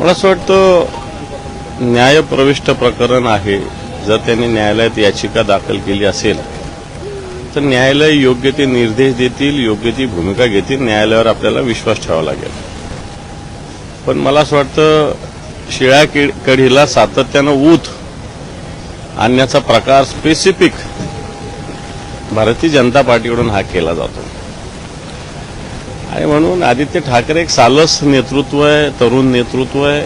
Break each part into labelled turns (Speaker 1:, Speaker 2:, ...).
Speaker 1: मला असं वाटतं न्यायप्रविष्ट प्रकरण आहे. जर त्यांनी न्यायालयात याचिका दाखल केली असेल तर न्यायालय योग्य ते निर्देश देतील योग्य ती भूमिका घेतील न्यायालयावर आपल्याला विश्वास ठेवावा लागेल. पण मला असं वाटतं शिळ्या कि- कढीला सातत्यानं ऊत आणण्याचा प्रकार स्पेसिफिक भारतीय जनता पार्टीकडून हा केला जातो. आणि म्हणून आदित्य ठाकरे एक सालस नेतृत्व आहे तरुण नेतृत्व आहे.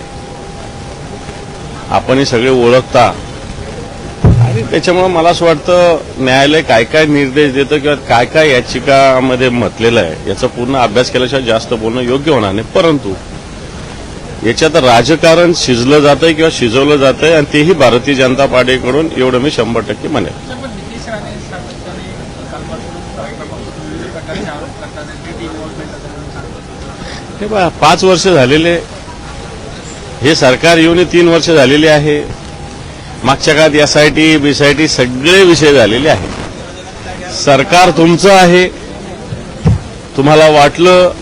Speaker 1: आपण हे सगळे ओळखता. आणि त्याच्यामुळे मला असं वाटतं न्यायालय काय काय निर्देश देतं किंवा काय काय याचिकामध्ये म्हटलेलं आहे याचा पूर्ण अभ्यास केल्याशिवाय जास्त बोलणं योग्य होणार नाही. परंतु याच्यात राजकारण शिजलं जातंय किंवा शिजवलं जातंय आणि तेही भारतीय जनता पार्टीकडून एवढं मी शंभर टक्के म्हणेन.
Speaker 2: सातत्याने आणि ते
Speaker 1: हे बघा पाच वर्ष झालेले हे सरकार येऊन तीन वर्ष झालेली आहे. मागच्या काळात एसआयटी बीसायटी सगळे विषय झालेले आहेत. सरकार तुमचं आहे. तुम्हाला वाटलं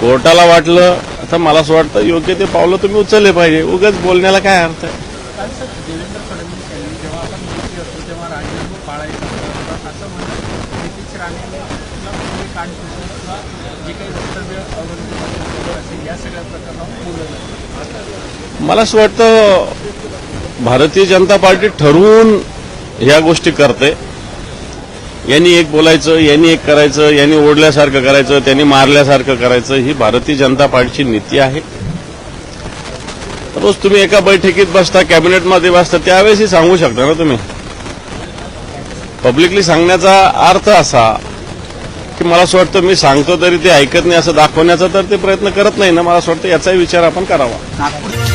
Speaker 1: कोर्टाला वाटलं आता मला असं वाटतं योग्य ते पावलं तुम्ही उचलले पाहिजे. उगाच बोलण्याला काय अर्थ आहे?
Speaker 2: काल असतो तेव्हा राजीनामा पाळायचा असं म्हणत नितीश राणेने आपला पुढे कान किंवा जे काही वक्तव्य अवलंबून असेल या सगळ्या प्रकरणावर बोललं
Speaker 1: मला असं वाटतं भारतीय जनता पार्टी ठरवून ह्या गोष्टी करते. यांनी एक बोलायचं यांनी एक करायचं यांनी ओढल्यासारखं करायचं त्यांनी मारल्यासारखं करायचं ही भारतीय जनता पार्टीची नीती आहे. रोज तुम्ही एका बैठकीत बसता कॅबिनेटमध्ये बसता त्यावेळेसही सांगू शकता ना तुम्ही? पब्लिकली सांगण्याचा अर्थ असा की मला असं वाटतं मी सांगतो तरी ते ऐकत नाही असं दाखवण्याचा तर ते प्रयत्न करत नाही ना. मला असं वाटतं याचाही विचार आपण करावा.
Speaker 3: नागपूर